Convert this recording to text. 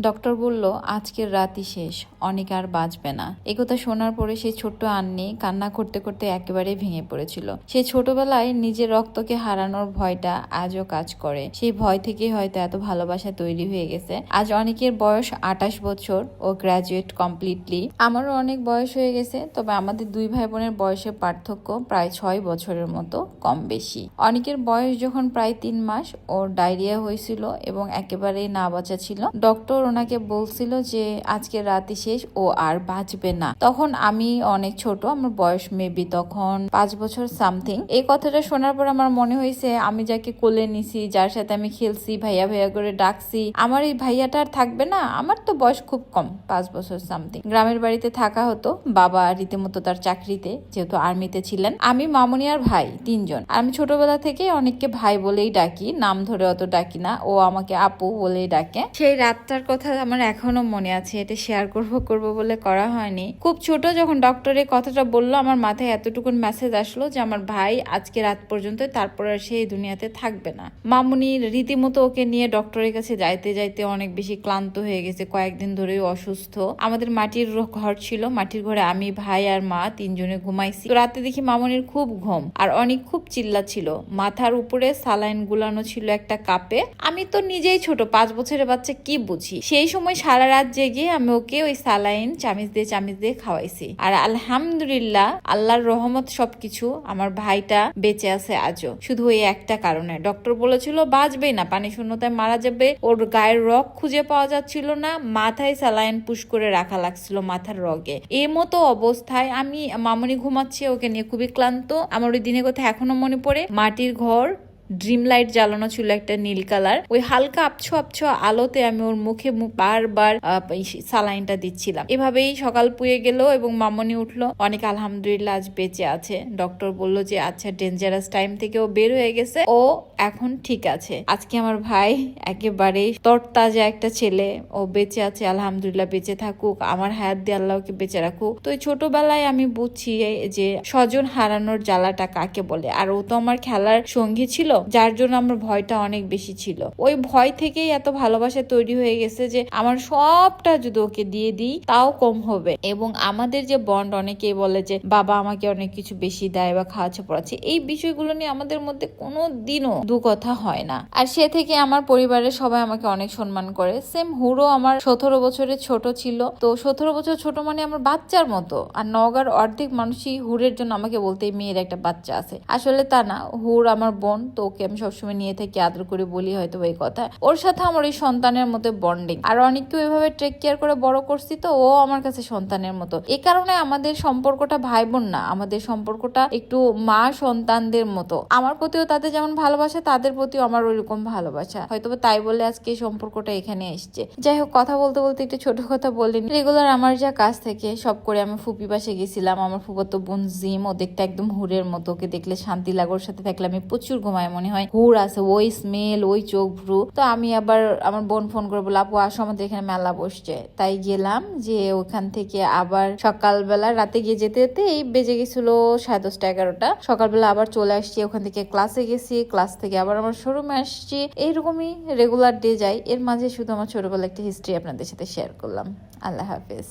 Doctor বলল, আজকের রাতই শেষ, অনেক আর বাঁচবে না। একথা শোনার পরে সেই ছোট্ট আন্নি কান্না করতে করতে একেবারে ভেঙে পড়েছিল। সে ছোটবেলায় নিজের রক্তকে হারানোর ভয়টা আজও কাজ করে। সেই ভয় থেকেই হয়তো এত ভালোবাসা তৈরি হয়ে গেছে। আজ অনেকের বয়স আঠাশ বছর ও গ্রাজুয়েট কমপ্লিটলি। আমারও অনেক বয়স হয়ে গেছে, তবে আমাদের দুই ভাই বোনের বয়সের পার্থক্য প্রায় ছয় বছরের মতো কম বেশি। অনেকের বয়স যখন প্রায় তিন মাস ওর ডায়রিয়া হয়েছিল এবং একেবারেই না বাঁচা ছিল, ডক্টর ওনাকে বলছিল যে, আজকে রাতে শেষ, ও আর বাঁচবে না। তখন আমি অনেক ছোট, আমার বয়স মেবি তখন পাঁচ বছর সামথিং এই কথাটা শোনার পর আমার মনে হয়েছে, আমি যাকে কোলে নিছি, যার সাথে আমি খেলছি, ভাইয়া ভাইয়া করে ডাকছি, আমার এই ভাইয়াটা আর থাকবে না, আমার তো বয়স খুব কম, পাঁচ বছর সামথিং গ্রামের বাড়িতে থাকা হতো, বাবা রীতিমতো তার চাকরিতে, যেহেতু আর্মিতে ছিলেন। আমি মামুনি আর ভাই, তিনজন। আমি ছোটবেলা থেকে অনেককে ভাই বলেই ডাকি, নাম ধরে অত ডাকি না, ও আমাকে আপু বলেই ডাকে। সেই রাতটার কথা আমার এখনও মনে আছে, এটা শেয়ার করব করব বলে করা হয়নি। খুব ছোট যখন ডক্টর এই কথাটা বলল, আমার মাথায় এতটুকুন মেসেজ আসলো যে আমার ভাই আজকে রাত পর্যন্ত তারপর আর সেই দুনিয়াতে থাকবে না। মামুনি রীতিমতো ওকে নিয়ে ডক্টরের কাছে যাইতে যাইতে অনেক বেশি ক্লান্ত হয়ে গেছে, কয়েকদিন ধরেই অসুস্থ। আমাদের মাটির ঘর ছিল, মাটির ঘরে আমি, ভাই আর মা তিনজনে ঘুমাইছি। তো রাতে দেখি মামুনির খুব ঘুম আর অনেক খুব চিল্লা ছিল মাথার উপরে সালাইন গুলানো ছিল একটা কাপে। আমি তো নিজেই ছোট, পাঁচ বছরের বাচ্চা কি বুঝি? সেই সময় সারা রাত জেগে আমি ওকে ওই সালাইন চামিচ দিয়ে চামিচ দিয়ে খাওয়াইছি। আর আলহামদুলিল্লাহ আল্লাহর রহমত সবকিছু আমার ভাইটা বেঁচে আছে আজও। শুধু ওই একটা কারণে। ডক্টর বলেছিল, বাঁচবেই না, পানি শূন্যতায় মারা যাবে। ওর গায়ের রগ খুঁজে পাওয়া যাচ্ছিল না, মাথায় স্যালাইন পুশ করে রাখা লাগছিল মাথার রগে। এই মতো অবস্থায় আমি মামনি ঘুমাচ্ছি, ওকে নিয়ে খুবই ক্লান্ত। আমার ওই দিনের কথা এখনও মনে পড়ে। মাটির ঘর ড্রিম লাইট জ্বালানো ছিল একটা নীল কালার। ওই হালকা আবছো আবছো আলোতে আমি ওর মুখে বারবার সালাইনটা দিচ্ছিলাম। এভাবেই সকাল পুয়ে গেল এবং মামনি উঠল, অনেক আলহামদুলিল্লাহ, আজ বেঁচে আছে। ডক্টর বলল যে আচ্ছা ডেঞ্জারাস টাইম থেকে ও বের হয়ে গেছে। ও এখন ঠিক আছে। আজকে আমার ভাই একেবারে তরতাজা একটা ছেলে। ও বেঁচে আছে, আলহামদুলিল্লাহ, বেঁচে থাকুক। আমার হায়াত দিয়ে আল্লাহ ওকে বেঁচে রাখুক। তো ছোটবেলায় আমি বুঝছি যে স্বজন হারানোর জ্বালাটা কাকে বলে? আর ও তো আমার খেলার সঙ্গী ছিল যার জন্য আমার ভয়টা অনেক বেশি ছিল। ওই ভয় থেকেই এত ভালোবাসা তৈরি হয়ে গেছে যে, আমার সবটা যদি ওকে দিয়ে দিই, তাও কম হবে। এবং আমাদের যে বন্ড, অনেকেই বলে যে, বাবা আমাকে অনেক কিছু বেশি দেয় বা খাওয়াচ্ছে, পড়াচ্ছে। এই বিষয়গুলো নিয়ে আমাদের মধ্যে কোনো দিনও দু কথা হয় না। আর সে থেকে আমার পরিবারের সবাই আমাকে অনেক সম্মান করে। সেম হুড়ো আমার সতেরো বছরের ছোট ছিল। তো সতেরো বছর ছোট মানে আমার বাচ্চার মতো। আর নগার অর্ধেক মানুষই হুরের জন্য আমাকে বলতে মেয়ের একটা বাচ্চা আছে। আসলে তা না, হুর আমার বোন। তো ওকে আমি সবসময় নিয়ে থাকি, আদর করে বলি হয়তো এই কথা। ওর সাথে আমার এই সন্তানের মতো বন্ডিং আর অনেককেও এভাবে টেক কেয়ার করে বড় করছি তো, ও আমার কাছে সন্তানের মতো। এ কারণে আমাদের সম্পর্কটা ভাই বোন না, আমাদের সম্পর্কটা একটু মা সন্তানদের মতো। আমার প্রতিও তাদের যেমন ভালোবাসা, তাদের প্রতিও আমার ওইরকম ভালোবাসা। হয়তো তাই বলে আজকে এই সম্পর্কটা এখানে এসছে। যাই হোক, কথা বলতে বলতে একটু ছোট কথা বলিনি রেগুলার আমার যা কাজ থেকে, সব করে আমি ফুপি পাশে গেছিলাম। আমার ফুফাতো বোন জিম, ও দেখতে একদম হুরের মতো। ওকে দেখলে শান্তি লাগোর সাথে থাকলে আমি প্রচুর ঘুমাই মনে হয়। হুর আছে, ওই স্মেল ওই চোখ ভ্রু। তো আমি আবার আমার বোন ফোন করে বললাম আপু, আসো, আমাদের এখানে মেলা বসছে। তাই গেলাম যে ওখান থেকে আবার সকালবেলা, রাতে গিয়ে যেতে যেতে এই বেজে গেছিল সাড়ে দশটা এগারোটা। সকালবেলা আবার চলে আসছি, ওখান থেকে ক্লাসে গেছি ক্লাস থেকে আবার আমার শোরুমে আসছি। এইরকমই রেগুলার ডে যাই। এর মাঝে শুধু আমার ছোটবেলা একটা হিস্ট্রি আপনাদের সাথে শেয়ার করলাম। আল্লাহ হাফেজ।